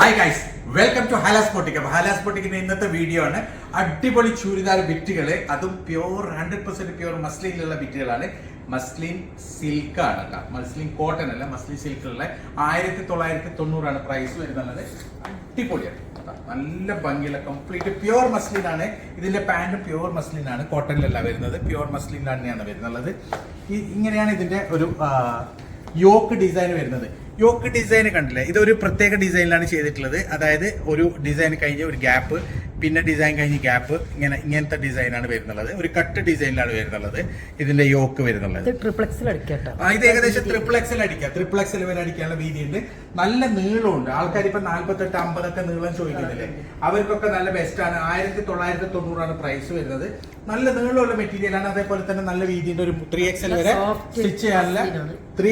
Hi guys welcome to Halas പൊട്ടിക് അപ്പൊ ഹലാസ് പൊട്ടിക്കിന്റെ ഇന്നത്തെ വീഡിയോ ആണ്. അടിപൊളി ചുരിദാർ ബിറ്റുകൾ അതും പ്യോർ ഹൺഡ്രഡ് പെർസെന്റ് പ്യോർ മസ്ലിനിലുള്ള ബിറ്റുകളാണ് മസ്ലിൻ സിൽക്ക് ആണ് മസ്ലിൻ കോട്ടൺ അല്ല മസ്ലിൻ സിൽക്കുള്ള ആയിരത്തി തൊള്ളായിരത്തി തൊണ്ണൂറാണ് പ്രൈസ് വരുന്നത് അടിപൊളിയാണ് നല്ല ഭംഗിയുള്ള കംപ്ലീറ്റ് മസ്ലിൻ ആണ്. ഇതിന്റെ പ്യോർ മസ്ലിൻ ആണ്. കോട്ടണിലല്ല വരുന്നത്. പ്യോർ മസ്ലിൻ തന്നെയാണ് വരുന്നത് ഇങ്ങനെയാണ് ഇതിന്റെ ഒരു യോക്ക് ഡിസൈൻ വരുന്നത്. യോക്ക് ഡിസൈൻ കണ്ടില്ലേ? ഇതൊരു പ്രത്യേക ഡിസൈനിലാണ് ചെയ്തിട്ടുള്ളത്. അതായത് ഒരു ഡിസൈൻ കഴിഞ്ഞ് ഒരു ഗ്യാപ്പ് പിന്നെ ഡിസൈൻ കഴിഞ്ഞ് ഗ്യാപ്പ് ഇങ്ങനെ ഇങ്ങനത്തെ ഡിസൈനാണ് വരുന്നുള്ളത്. ഒരു കട്ട് ഡിസൈനിലാണ് വരുന്നുള്ളത്. ഇതിന്റെ യോക്ക് വരുന്നുള്ളത്. ഇത് ട്രിപ്ലക്സിൽ അടിക്കാം ആ, ഇത് ഏകദേശം ട്രിപ്ലക്സിൽ അടിക്കാം. ട്രിപ്ലക്സിൽ വരെ അടിക്കാനുള്ള രീതി ഉണ്ട്. നല്ല നീളമുണ്ട്. ആൾക്കാർ ഇപ്പൊ നാല്പത്തെട്ട് അമ്പതൊക്കെ നീളം ചോദിക്കുന്നില്ലേ? അവർക്കൊക്കെ നല്ല ബെസ്റ്റ് ആണ്. ആയിരത്തി തൊള്ളായിരത്തി തൊണ്ണൂറാണ് പ്രൈസ് വരുന്നത്. നല്ല നീളമുള്ള മെറ്റീരിയലാണ് അതേപോലെ തന്നെ നല്ല വീതിയുണ്ട്. ഒരു ത്രീ എക്സൽ വരെ സ്റ്റിച്ച് ചെയ്യാനുള്ള ത്രീ.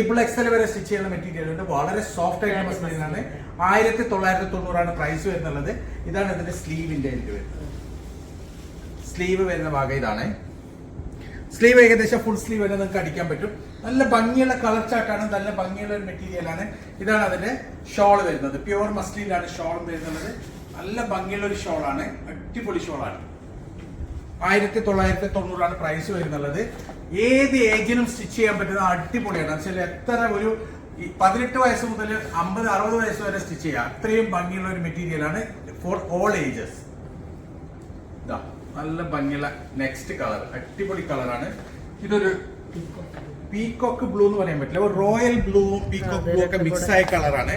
വരെ സ്റ്റിച്ച് ചെയ്യുന്ന മെറ്റീരിയൽ ഉണ്ട്. വളരെ സോഫ്റ്റ് ആയിട്ടുള്ള മെറ്റീരിയലാണ് ആയിരത്തി തൊള്ളായിരത്തി തൊണ്ണൂറാണ് പ്രൈസ് വരുന്നുള്ളത്. ഇതാണ് ഇതിന്റെ സ്ലീവിന്റെ ഇത് വരുന്നത്. സ്ലീവ് വരുന്ന ഭാഗം ഇതാണ്. സ്ലീവ് ഏകദേശം ഫുൾ സ്ലീവ് വരെ നിങ്ങൾക്ക് അടിക്കാൻ പറ്റും. നല്ല ഭംഗിയുള്ള കളർ ചാട്ടാണ് നല്ല ഭംഗിയുള്ള ഒരു മെറ്റീരിയൽ ആണ്. ഇതാണ് അതിന്റെ ഷോൾ വരുന്നത്. പ്യുവർ മസ്ലിയിലാണ് ഷോൾ വരുന്നത്. നല്ല ഭംഗിയുള്ള ഒരു ഷോളാണ് അടിപൊളി ഷോളാണ് ആയിരത്തി തൊള്ളായിരത്തി തൊണ്ണൂറാണ് പ്രൈസ് വരുന്നുള്ളത്. ഏത് ഏജിനും സ്റ്റിച്ച് ചെയ്യാൻ പറ്റുന്ന അടിപൊളിയാണ്. എത്ര ഒരു ഈ പതിനെട്ട് വയസ്സ് മുതൽ അമ്പത് അറുപത് വയസ്സ് വരെ സ്റ്റിച്ച് ചെയ്യാം അത്രയും ഭംഗിയുള്ള ഒരു മെറ്റീരിയലാണ് ഫോർ ഓൾ ഏജസ് ഇതാ നല്ല ഭംഗിയുള്ള നെക്സ്റ്റ് കളർ അടിപൊളി കളറാണ് ഇതൊരു പീകോക്ക് ബ്ലൂ എന്ന് പറയാൻ പറ്റില്ല. ഒരു റോയൽ ബ്ലൂവും പീകോക്ക് ബ്ലൂ ഒക്കെ മിക്സ്. ആയ കളറാണ്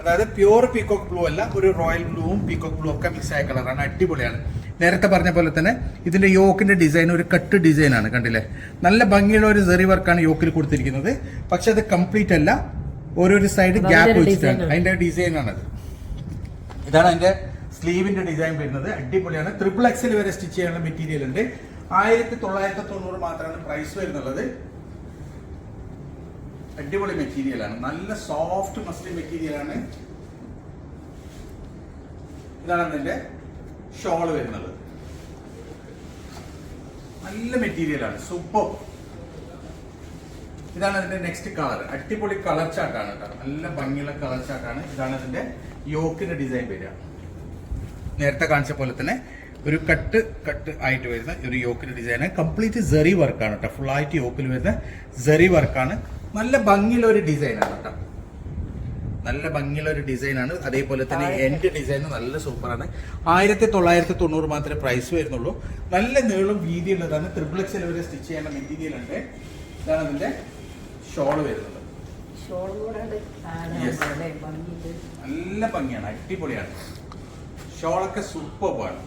അതായത് പ്യൂർ പീകോക്ക് ബ്ലൂ അല്ല ഒരു റോയൽ ബ്ലൂവും പീകോക്ക് ബ്ലൂ ഒക്കെ മിക്സ് ആയ കളറാണ് അടിപൊളിയാണ്. നേരത്തെ പറഞ്ഞ പോലെ തന്നെ ഇതിന്റെ യോക്കിന്റെ ഡിസൈൻ ഒരു കട്ട് ഡിസൈൻ ആണ് കണ്ടില്ലേ? നല്ല ഭംഗിയുള്ള ഒരു സെറി വർക്കാണ് യോക്കിൽ കൊടുത്തിരിക്കുന്നത്. പക്ഷെ അത് കംപ്ലീറ്റ് അല്ല. ഓരോരു സൈഡ് ഗ്യാപ്പ് വെച്ചിട്ടാണ്. അതിന്റെ ആണ്. അതിന്റെ ഡിസൈൻ ആണത്. ഇതാണ് അതിന്റെ സ്ലീവിന്റെ ഡിസൈൻ വരുന്നത്. അടിപൊളിയാണ്. ട്രിപ്പിൾ എക്സിൽ വരെ സ്റ്റിച്ച് ചെയ്യാനുള്ള മെറ്റീരിയൽ ഉണ്ട്. ആയിരത്തി തൊള്ളായിരത്തി തൊണ്ണൂറ് മാത്രമാണ് പ്രൈസ് വരുന്നുള്ളത്. അടിപൊളി മെറ്റീരിയലാണ് നല്ല സോഫ്റ്റ് മസ്ലിൻ മെറ്റീരിയലാണ് ഇതാണ് അതിന്റെ ഷോൾ വരുന്നത്. നല്ല മെറ്റീരിയലാണ് സൂപ്പർ ഇതാണ് അതിന്റെ നെക്സ്റ്റ് കളർ അടിപൊളി കളർ ചാർട്ടാണ് കേട്ടോ നല്ല ഭംഗിയുള്ള കളർ ചാർട്ടാണ് ഇതാണ് അതിന്റെ യോക്കിന്റെ ഡിസൈൻ വരിക. നേരത്തെ കാണിച്ച പോലെ തന്നെ ഒരു കട്ട് കട്ട് ആയിട്ട് വരുന്ന ഒരു യോക്കിന്റെ ഡിസൈൻ കംപ്ലീറ്റ് സെറി വർക്കാണ് കേട്ടോ ഫുൾ ആയിട്ട് യോക്കിൽ വരുന്ന സെറി വർക്കാണ് നല്ല ഭംഗിയുള്ള ഒരു ഡിസൈനാണ് കേട്ടോ നല്ല ഭംഗിയുള്ള ഒരു ഡിസൈനാണ്. അതേപോലെ തന്നെ എൻഡ് ഡിസൈൻ നല്ല സൂപ്പറാണ്. ആയിരത്തി തൊള്ളായിരത്തി തൊണ്ണൂറ് മാത്രമേ പ്രൈസ് വരുന്നുള്ളൂ. നല്ല നീളം വീതിയുള്ളതാണ്. ട്രിപ്പിൾ എക്സൽ വരെ സ്റ്റിച്ച് ചെയ്യുന്ന മെറ്റീരിയൽ ഉണ്ട് ഇതാണ് അതിന്റെ ഷോൾ വരുന്നത്. നല്ല ഭംഗിയാണ്. അടിപൊളിയാണ്. ഷോളൊക്കെ ആണ്.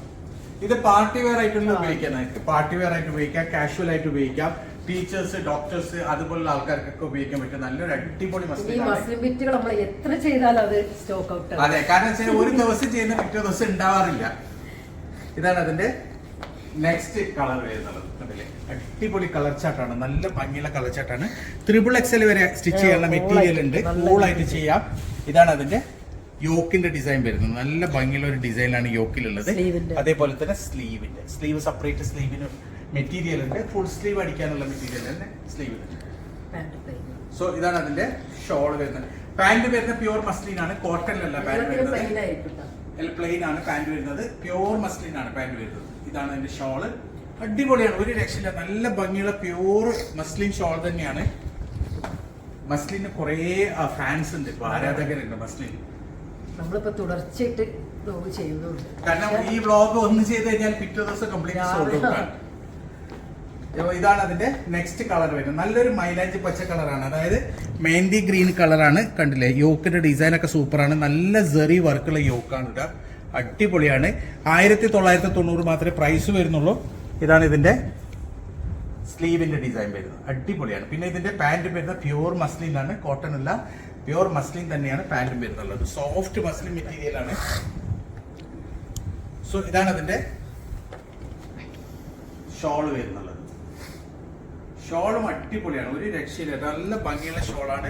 ഇത് പാർട്ടി വെയർ ആയിട്ടുള്ള ഉപയോഗിക്കാൻ ഉപയോഗിക്കാം പാർട്ടി വെയർ ആയിട്ട് ഉപയോഗിക്കാം. കാഷ്വൽ ആയിട്ട് ഉപയോഗിക്കാം. ടീച്ചേഴ്സ് ഡോക്ടേഴ്സ് അതുപോലുള്ള ആൾക്കാർക്കൊക്കെ ഉപയോഗിക്കാൻ പറ്റും. നല്ലൊരു അടിപൊളി ഈ മസ്ലിനാണ് മസ്ലിം ബിറ്റുകൾ നമ്മൾ എത്ര ചെയ്താലും അത് സ്റ്റോക്ക് ഔട്ട് അതെ കാരണം വെച്ചാൽ ഒരു ദിവസം ചെയ്യുന്ന പിറ്റേ ദിവസം ഉണ്ടാവാറില്ല. ഇതാണ് അതിന്റെ നെക്സ്റ്റ് കളർ വരുന്നത്. കണ്ടില്ലേ? അടിപൊളി കളർ ചാട്ടാണ് നല്ല ഭംഗിയുള്ള കളർ ചാട്ടാണ് ത്രിപിൾ എക്സൽ വരെ സ്റ്റിച്ച് ചെയ്യാനുള്ള മെറ്റീരിയൽ ഉണ്ട്. കൂളായിട്ട് ചെയ്യാം. ഇതാണ് അതിന്റെ യോക്കിന്റെ ഡിസൈൻ വരുന്നത്. നല്ല ഭംഗിയുള്ള ഒരു ഡിസൈനാണ് യോക്കിലുള്ളത്. അതേപോലെ തന്നെ സ്ലീവിന്റെ സ്ലീവ് സെപ്പറേറ്റ് സ്ലീവിന് മെറ്റീരിയൽ ഉണ്ട്. ഫുൾ സ്ലീവ് അടിക്കാനുള്ള മെറ്റീരിയൽ തന്നെ സ്ലീവ് സോ ഇതാണ് അതിന്റെ ഷോൾ വരുന്നത്. പാന്റ് വരുന്ന പ്യൂർ മസ്ലിൻ ആണ്. കോട്ടണിലല്ല പാന്റ് വരുന്നത്. പ്ലെയിൻ ആണ് പാന്റ് വരുന്നത്. പ്യൂർ മസ്ലിൻ ആണ് പാന്റ് വരുന്നത്. ഇതാണ് അതിന്റെ ഷോൾ അടിപൊളിയാണ്. ഒരു രക്ഷയില്ല. നല്ല ഭംഗിയുള്ള പ്യൂർ മസ്ലിൻ ഷോൾ തന്നെയാണ്. മസ്ലിന് കുറേ ഫാൻസ് ഉണ്ട്. ഇപ്പൊ ആരാധകരുണ്ട് മസ്ലിൻ നമ്മളിപ്പോ തുടർച്ചയായിട്ട് ബ്ലോഗ് ചെയ്യുന്നുണ്ട്. കാരണം ഈ ബ്ലോഗ് ഒന്ന് ചെയ്ത് കഴിഞ്ഞാൽ പിറ്റേ ദിവസം കംപ്ലീറ്റ് സോൾഡ് ഔട്ട് ആണ്. ഇതാണ് അതിന്റെ നെക്സ്റ്റ് കളർ വരുന്നത്. നല്ലൊരു മൈലാഞ്ചി പച്ച കളറാണ് അതായത് മെഹന്തി ഗ്രീൻ കളറാണ് കണ്ടില്ലേ? യോക്കിന്റെ ഡിസൈൻ ഒക്കെ സൂപ്പറാണ് നല്ല ജെറി വർക്കുള്ള യോക്കാണ് ഇട അടിപൊളിയാണ്. ആയിരത്തി തൊള്ളായിരത്തി തൊണ്ണൂറ് മാത്രമേ പ്രൈസ് വരുന്നുള്ളൂ. ഇതാണ് ഇതിന്റെ സ്ലീവിന്റെ ഡിസൈൻ വരുന്നത്. അടിപൊളിയാണ്. പിന്നെ ഇതിന്റെ പാന്റ് വരുന്നത് പ്യൂർ ആണ്. കോട്ടൺ അല്ല. പ്യൂർ മസ്ലിൻ തന്നെയാണ് പാന്റും വരുന്നുള്ളത്. സോഫ്റ്റ് മസ്ലിൻ മെറ്റീരിയലാണ് സോ ഇതാണ് അതിന്റെ ഷോൾ വരുന്നുള്ളത്. ഷോളും അടിപൊളിയാണ്. ഒരു രക്ഷയില്ല. നല്ല ഭംഗിയുള്ള ഷോളാണ്.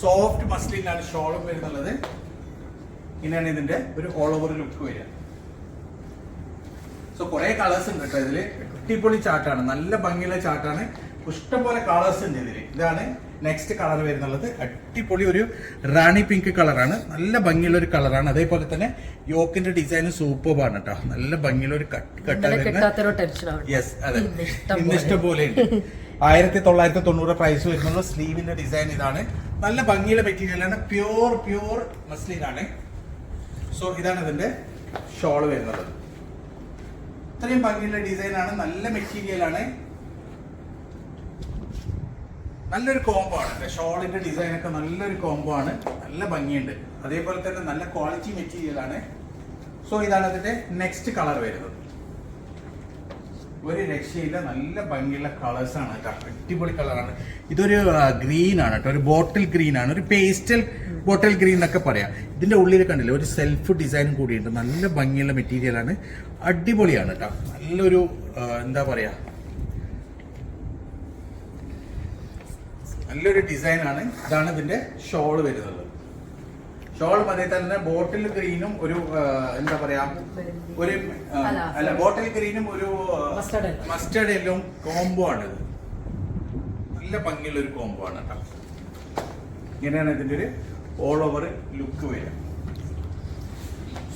സോഫ്റ്റ് മസ്ലിനാണ് ഷോളും വരുന്നുള്ളത്. ഇങ്ങനെയാണ് ഇതിന്റെ ഒരു ഓൾ ഓവർ ലുക്ക് വരിക. സോ കുറെ കളേഴ്സ് ഉണ്ട് കേട്ടോ ഇതിൽ. അടിപൊളി ചാട്ടാണ് നല്ല ഭംഗിയുള്ള ചാട്ടാണ് ഇഷ്ടംപോലെ കളേഴ്സ് ഉണ്ട് ഇതിൽ. ഇതാണ് നെക്സ്റ്റ് കളർ വരുന്നുള്ളത്. അടിപൊളി ഒരു റാണി പിങ്ക് കളറാണ് നല്ല ഭംഗിയുള്ള ഒരു കളറാണ് അതേപോലെ തന്നെ യോക്കിന്റെ ഡിസൈൻ സൂപ്പർബാണ് കേട്ടോ. നല്ല ഭംഗിയുള്ള ഒരു കട്ട് കട്ടാണ് യെസ് അതെ. ഇന്ന് ഇഷ്ടം ഇന്ന് ഇഷ്ടം പോലെ ഉണ്ട്. ആയിരത്തി തൊള്ളായിരത്തി തൊണ്ണൂറ് പ്രൈസ് വരുന്നുള്ള സ്ലീവിന്റെ ഡിസൈൻ ഇതാണ്. നല്ല ഭംഗിയുള്ള മെറ്റീരിയലാണ് പ്യൂർ പ്യൂർ മസ്ലിനാണ് സോ ഇതാണ് ഇതിന്റെ ഷോൾ വരുന്നത്. ഇത്രയും ഭംഗിയുള്ള ഡിസൈൻ ആണ്. നല്ല മെറ്റീരിയലാണ് നല്ലൊരു കോംബോ ആണ്. ഷോളിന്റെ ഡിസൈൻ ഒക്കെ നല്ലൊരു കോംബോ ആണ്. നല്ല ഭംഗിയുണ്ട്. അതേപോലെ തന്നെ നല്ല ക്വാളിറ്റി മെറ്റീരിയലാണ് സോ ഇതാണ് അതിന്റെ നെക്സ്റ്റ് കളർ വരുന്നത്. ഒരു രക്ഷയില്ല നല്ല ഭംഗിയുള്ള കളേഴ്സ് ആണ് കേട്ടോ. അടിപൊളി കളറാണ് ഇതൊരു ഗ്രീൻ ആണ് കേട്ടോ. ഒരു ബോട്ടിൽ ഗ്രീൻ ആണ്. ഒരു പേസ്റ്റൽ ബോട്ടിൽ ഗ്രീൻ എന്നൊക്കെ പറയാം. ഇതിന്റെ ഉള്ളിൽ കണ്ടില്ലേ ഒരു സെൽഫ് ഡിസൈൻ കൂടിയുണ്ട്. നല്ല ഭംഗിയുള്ള മെറ്റീരിയലാണ് അടിപൊളിയാണ് കേട്ടോ. നല്ലൊരു എന്താ പറയാ നല്ലൊരു ഡിസൈനാണ് ഇതാണ് ഇതിന്റെ ഷോൾ വരുന്നത്. ഷോൾ മതി തന്നെ ബോട്ടിൽ ഗ്രീനും ഒരു എന്താ പറയാ ഒരു അല്ല. ബോട്ടിൽ ഗ്രീനും ഒരു മസ്റ്റേഡ്. മസ്റ്റേർഡ് എല്ലാം കോംബോ ആണിത് നല്ല ഭംഗിയുള്ള ഒരു കോംബോ ആണ് കേട്ടോ ഇങ്ങനെയാണ് ഇതിന്റെ ഒരു ഓൾ ഓവർ ലുക്ക് വരിക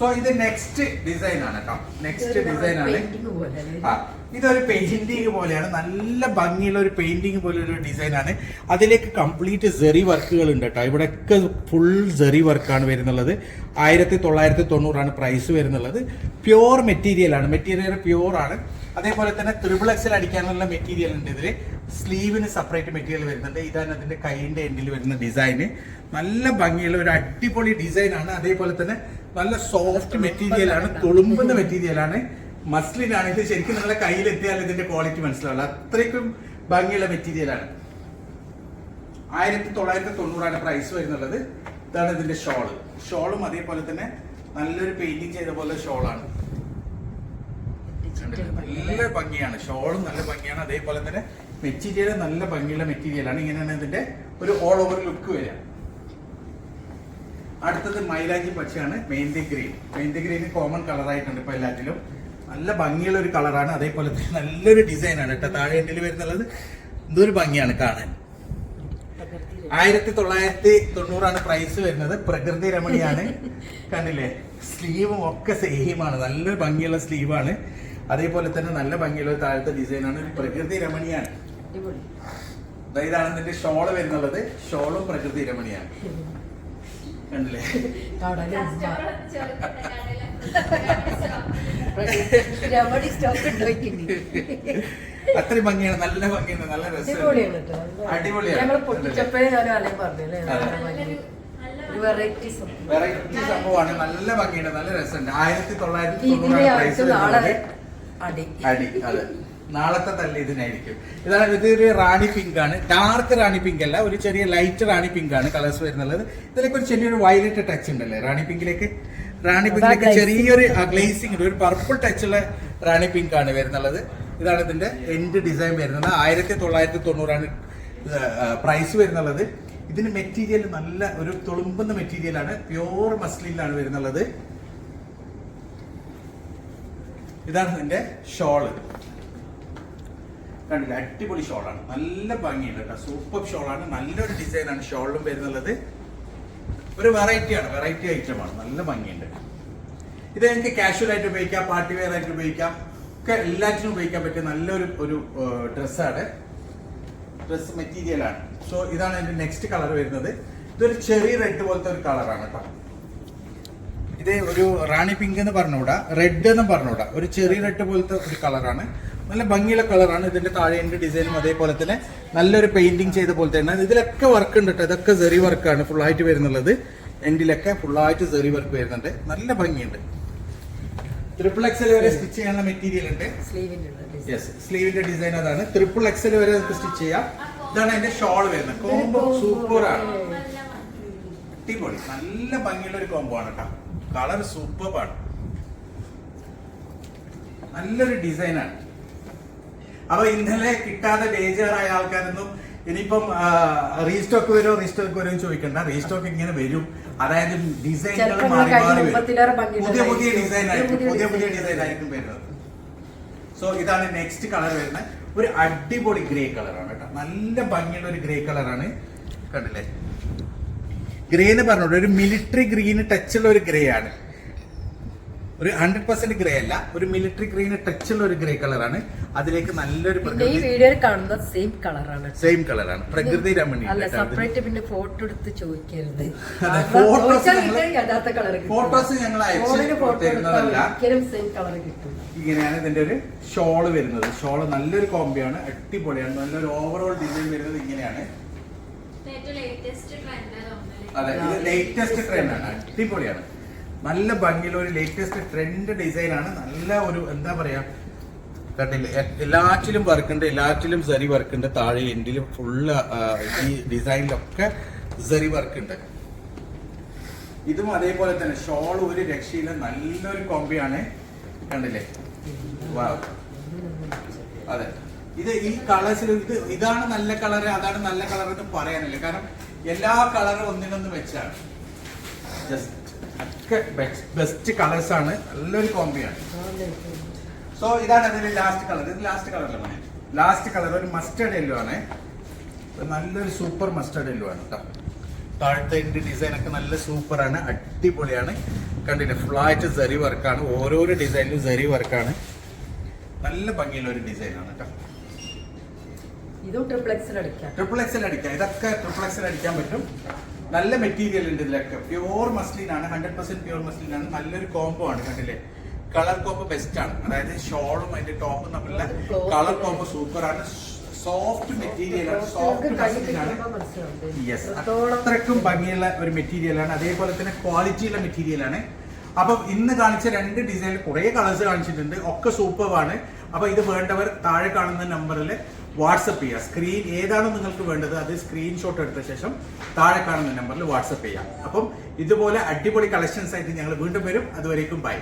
സോ ഇത് നെക്സ്റ്റ് ഡിസൈൻ ആണ് കേട്ടോ നെക്സ്റ്റ് ഡിസൈൻ ആണ്? ആ ഇതൊരു പെയിന്റിങ് പോലെയാണ്. നല്ല ഭംഗിയുള്ള ഒരു പെയിന്റിങ് പോലെ ഒരു ഡിസൈൻ ആണ്. അതിലേക്ക് കംപ്ലീറ്റ് സെറി വർക്കുകൾ ഉണ്ട് കേട്ടോ ഇവിടെയൊക്കെ ഫുൾ സെറി വർക്കാണ് വരുന്നുള്ളത്. ആയിരത്തി തൊള്ളായിരത്തി തൊണ്ണൂറാണ് പ്രൈസ് വരുന്നുള്ളത്. പ്യുവർ മെറ്റീരിയൽ ആണ്. മെറ്റീരിയൽ പ്യുവർ ആണ്. അതേപോലെ തന്നെ ത്രിബിൾ എക്സൽ അടിക്കാനുള്ള മെറ്റീരിയൽ ഉണ്ട് ഇതിൽ സ്ലീവിന് സെപ്പറേറ്റ് മെറ്റീരിയൽ വരുന്നുണ്ട്. ഇതാണ് അതിന്റെ കൈയിന്റെ എൻഡിൽ വരുന്ന ഡിസൈന് നല്ല ഭംഗിയുള്ള ഒരു അടിപൊളി ഡിസൈൻ ആണ്. അതേപോലെ തന്നെ നല്ല സോഫ്റ്റ് മെറ്റീരിയൽ ആണ്. തുളുമ്പുന്ന മസ്ലിൻ ആണ്. ഇത് ശരിക്കും നമ്മുടെ കയ്യിലെത്തിയാൽ ഇതിന്റെ ക്വാളിറ്റി മനസ്സിലാവില്ല. അത്രയ്ക്കും ഭംഗിയുള്ള മെറ്റീരിയൽ ആണ്. ആയിരത്തി തൊള്ളായിരത്തി തൊണ്ണൂറാണ് പ്രൈസ് വരുന്നുള്ളത്. ഇതാണ് ഇതിന്റെ ഷോൾ ഷോളും അതേപോലെ തന്നെ നല്ലൊരു പെയിന്റിങ് ചെയ്ത പോലെ ഷോളാണ് നല്ല ഭംഗിയാണ്. ഷോളും നല്ല ഭംഗിയാണ്. അതേപോലെ തന്നെ മെറ്റീരിയൽ നല്ല ഭംഗിയുള്ള മെറ്റീരിയലാണ്. ഇങ്ങനെയാണ് ഇതിന്റെ ഒരു ഓൾ ഓവർ ലുക്ക് വരിക. അടുത്തത് മൈലാഞ്ചി പച്ചയാണ്. Main green main green common കളറായിട്ടുണ്ട് ഇപ്പൊ എല്ലാറ്റിലും. നല്ല ഭംഗിയുള്ള ഒരു കളറാണ് അതേപോലെ തന്നെ നല്ലൊരു ഡിസൈൻ ആണ് കേട്ടോ. താഴെ എൻഡിൽ വരുന്നുള്ളത് എന്തൊരു ഭംഗിയാണ് കാണാൻ. ആയിരത്തി തൊള്ളായിരത്തി തൊണ്ണൂറാണ് പ്രൈസ് വരുന്നത്. പ്രകൃതി രമണിയാണ്. കണ്ടില്ലേ? സ്ലീവും ഒക്കെ സെയിമാണ് നല്ല ഭംഗിയുള്ള സ്ലീവാണ് അതേപോലെ തന്നെ നല്ല ഭംഗിയുള്ള താഴത്തെ ഡിസൈനാണ് പ്രകൃതി രമണിയാണ്. ഇതാണ് എന്നിട്ട് ഷോൾ വരുന്നുള്ളത്. ഷോളും പ്രകൃതി രമണിയാണ്. കണ്ടില്ലേ? അത്രയും ഭംഗിയാണ്. നല്ല ഭംഗിയാണ് നല്ല രസമാണ് അടിപൊളിയാണ്. വെറൈറ്റി സംഭവമാണ്. നല്ല ഭംഗിയുണ്ട്. നല്ല രസമുണ്ട്. ആയിരത്തി തൊള്ളായിരത്തി തൊണ്ണൂറ് അടി. അതെ. നാളത്തെ തല്ല് ഇതിനായിരിക്കും. ഇതാണ് ഇതൊരു റാണി പിങ്ക് ആണ്. ഡാർക്ക് റാണി പിങ്ക് അല്ല ഒരു ചെറിയ ലൈറ്റ് റാണി പിങ്ക് ആണ് കളേഴ്സ് വരുന്നുള്ളത്. ഇതിലേക്ക് ഒരു ചെറിയൊരു വയലറ്റ് ടച്ച് ഉണ്ടല്ലേ റാണി പിങ്കിലേക്ക് റാണി പിങ്കിലേക്ക് ചെറിയൊരു ഗ്ലേസിംഗ് ഒരു പർപ്പിൾ ടച്ച് ഉള്ള റാണി പിങ്ക് ആണ് വരുന്നുള്ളത്. ഇതാണ് ഇതിന്റെ എൻഡ് ഡിസൈൻ വരുന്നത്. ആയിരത്തി തൊള്ളായിരത്തി തൊണ്ണൂറാണ് പ്രൈസ് വരുന്നുള്ളത്. ഇതിന് മെറ്റീരിയൽ നല്ല ഒരു തുളുമ്പുന്ന മെറ്റീരിയലാണ് പ്യോർ മസ്ലിനാണ് വരുന്നുള്ളത്. ഇതാണ് ഇതിന്റെ ഷോൾ കണ്ടില്ല? അടിപൊളി ഷോളാണ്. നല്ല ഭംഗിയുണ്ട് കേട്ടോ. സൂപ്പർ ഷോളാണ്. നല്ലൊരു ഡിസൈനാണ് ഷോളിലും വരുന്നുള്ളത്. ഒരു വെറൈറ്റി ആണ് വെറൈറ്റി ഐറ്റമാണ്. നല്ല ഭംഗിയുണ്ട്. ഇത് എനിക്ക് കാഷ്വൽ ആയിട്ട് ഉപയോഗിക്കാം പാർട്ടി വെയർ ആയിട്ട് ഉപയോഗിക്കാം. ഒക്കെ എല്ലാറ്റിനും ഉപയോഗിക്കാൻ പറ്റിയ നല്ലൊരു ഒരു ഡ്രസ്സാണ്. ഡ്രസ് മെറ്റീരിയൽ ആണ്. സോ ഇതാണ് എന്റെ നെക്സ്റ്റ് കളർ വരുന്നത്. ഇതൊരു ചെറിയ റെഡ് പോലത്തെ ഒരു കളറാണ് കേട്ടോ. ഇത് ഒരു റാണി പിങ്ക് എന്ന് പറഞ്ഞുകൂടാ റെഡ് എന്ന് പറഞ്ഞുകൂടാ. ഒരു ചെറിയ റെഡ് പോലത്തെ ഒരു കളറാണ് നല്ല ഭംഗിയുള്ള കളറാണ് ഇതിന്റെ താഴെ എന്റെ ഡിസൈനും അതേപോലെ തന്നെ നല്ലൊരു പെയിന്റിങ് ചെയ്ത പോലെ തന്നെ. ഇതിലൊക്കെ വർക്ക് ഉണ്ട് കേട്ടോ ഇതൊക്കെ സെറി വർക്കാണ് ഫുൾ ആയിട്ട് വരുന്നുള്ളത്. എൻഡിലൊക്കെ ഫുൾ ആയിട്ട് സെറി വർക്ക് വരുന്നുണ്ട്. നല്ല ഭംഗിയുണ്ട്. ട്രിപ്പിൾ എക്സൽ വരെ സ്റ്റിച്ച് ചെയ്യാനുള്ള മെറ്റീരിയൽ ഉണ്ട്. സ്ലീവിന്റെ യെസ് സ്ലീവിന്റെ ഡിസൈൻ അതാണ്. ട്രിപ്പിൾ എക്സൽ വരെ നമുക്ക് സ്റ്റിച്ച് ചെയ്യാം. ഇതാണ് അതിന്റെ ഷോൾ വരുന്നത്. കോംബോ സൂപ്പർ ആണ്. അടിപൊളി. നല്ല ഭംഗിയുള്ള ഒരു കോംബോ ആണ് കേട്ടോ കളർ സൂപ്പർബാണ് നല്ലൊരു ഡിസൈനാണ് ആണ്. അപ്പൊ ഇന്നലെ കിട്ടാതെ ബേജാറായ ആൾക്കാരൊന്നും ഇനിയിപ്പം റീസ്റ്റോക്ക് വരുമോ റീസ്റ്റോക്ക് വരുമോ ചോദിക്കണ്ട. റീസ്റ്റോക്ക് ഇങ്ങനെ വരും. അതായത് ഡിസൈനുകൾ മാറി മാറി വരും. പുതിയ പുതിയ. ഡിസൈൻ ആയിരിക്കും. പുതിയ പുതിയ ഡിസൈൻ ആയിരിക്കും വരുന്നത്. സോ ഇതാണ് നെക്സ്റ്റ് കളർ വരുന്നത്. ഒരു അടിപൊളി ഗ്രേ കളറാണ് കേട്ടോ. നല്ല ഭംഗിയുള്ള ഒരു ഗ്രേ കളറാണ് കണ്ടില്ലേ? ഗ്രേ എന്ന് പറഞ്ഞോളൂ. ഒരു മിലിറ്ററി ഗ്രീന് ടച്ചുള്ള ഒരു ഗ്രേ ആണ്. ഒരു ഹൺഡ്രഡ് പെർസെന്റ് ഗ്രേ അല്ല ഒരു മിലിറ്ററി ഗ്രീന് ടച്ച് ഉള്ള ഒരു ഗ്രേ കളറാണ് അതിലേക്ക് നല്ലൊരു ഈ വീഡിയോയിൽ കാണുന്ന സെയിം കളറാണ് സെയിം കളറാണ് പ്രകൃതി രമണി അല്ല സെപ്പറേറ്റ് പിന്നെ ഫോട്ടോ എടുത്ത് ചോദിക്കരുത്. ഫോട്ടോസ് ഞങ്ങൾ ഇങ്ങനെയാണ് ഇതിന്റെ ഒരു ഷോൾ വരുന്നത്. ഷോൾ നല്ലൊരു കോമ്പിയാണ് അടിപൊളിയാണ്. നല്ലൊരു ഓവറോൾ ഡിസൈൻ വരുന്നത് ഇങ്ങനെയാണ്. അതെ ഇത് ലേറ്റസ്റ്റ് ട്രെൻഡ് ആണ്. അടിപൊളിയാണ്. നല്ല ഭംഗിയുള്ള ഒരു ലേറ്റസ്റ്റ് ട്രെൻഡ് ഡിസൈൻ ആണ്. നല്ല ഒരു എന്താ പറയാ എല്ലാറ്റിലും വർക്കുണ്ട് എല്ലാറ്റിലും സരി വർക്കുണ്ട് താഴെ എൻഡിലും ഫുള്ള് ഈ ഡിസൈനിലൊക്കെ സരി വർക്കുണ്ട് ഇതും അതേപോലെ തന്നെ ഷോൾ ഒരു രക്ഷയില്ല നല്ലൊരു കോമ്പിയാണ് കണ്ടില്ലേ. അതെ. ഇത് ഈ കളേഴ്സിൽ ഇത് ഇതാണ് നല്ല കളർ അതാണ് നല്ല കളർ എന്ന് പറയാനില്ല. കാരണം എല്ലാ കളറും ഒന്നിനൊന്ന് വെച്ചാണ് ജസ്റ്റ് ഒക്കെ ബെസ്റ്റ് കളേഴ്സ് ആണ്. നല്ലൊരു കോമ്പിയാണ് സോ ഇതാണ് അതിൽ ലാസ്റ്റ് കളർ ഇത് ലാസ്റ്റ് കളറിലാണ് ലാസ്റ്റ് കളർ ഒരു മസ്റ്റേർഡ് യെല്ലോ ആണ്. നല്ലൊരു സൂപ്പർ മസ്റ്റേർഡ് യെല്ലോ ആണ് കേട്ടോ താഴത്തെ ഡിസൈൻ ഒക്കെ നല്ല സൂപ്പർ ആണ്. അടിപൊളിയാണ്. കണ്ടില്ലേ? ഫ്ലാറ്റ് സെറി വർക്കാണ് ഓരോരോ ഡിസൈനിലും സെറി വർക്കാണ് നല്ല ഭംഗിയുള്ള ഒരു ഡിസൈൻ ആണ് കേട്ടോ ഇതും ട്രിപ്ലെക്സിൽ അടിക്കാം. ട്രിപ്പിൾ എക്സൽ അടിക്കാം. ഇതൊക്കെ ട്രിപ്പിൾ എക്സൽ അടിക്കാൻ പറ്റും. നല്ല മെറ്റീരിയൽ ഉണ്ട് ഇതിലൊക്കെ. പ്യുവർ മസ്ലിൻ ആണ് ഹൺഡ്രഡ് പെർസെന്റ് പ്യുവർ മസ്ലിൻ ആണ്. നല്ലൊരു കോംബോ ആണ് കണ്ടില്ലേ? കളർ കോംബോ ബെസ്റ്റ് ആണ്. അതായത് ഷോളും അതിന്റെ ടോപ്പും തമ്മിലുള്ള കളർ കോംബോ സൂപ്പർ ആണ്. സോഫ്റ്റ് മെറ്റീരിയൽ ആണ്. സോഫ്റ്റ് യെസ് അത്രക്കും ഭംഗിയുള്ള ഒരു മെറ്റീരിയൽ ആണ്. അതേപോലെ തന്നെ ക്വാളിറ്റിയുള്ള മെറ്റീരിയൽ ആണ്. അപ്പം ഇന്ന് കാണിച്ച രണ്ട് ഡിസൈനിൽ കുറെ കളേഴ്സ് കാണിച്ചിട്ടുണ്ട്. ഒക്കെ സൂപ്പർ ആണ്. അപ്പൊ ഇത് വേണ്ടവർ താഴെ കാണുന്ന നമ്പറിൽ വാട്സപ്പ് ചെയ്യുക സ്ക്രീൻ ഏതാണോ നിങ്ങൾക്ക് വേണ്ടത് അത് സ്ക്രീൻഷോട്ട് എടുത്ത ശേഷം താഴെ കാണുന്ന നമ്പറിൽ വാട്സപ്പ് ചെയ്യാം. അപ്പം ഇതുപോലെ അടിപൊളി കളക്ഷൻസ് ആയിട്ട് ഞങ്ങൾ വീണ്ടും വരും. അതുവരേക്കും ബൈ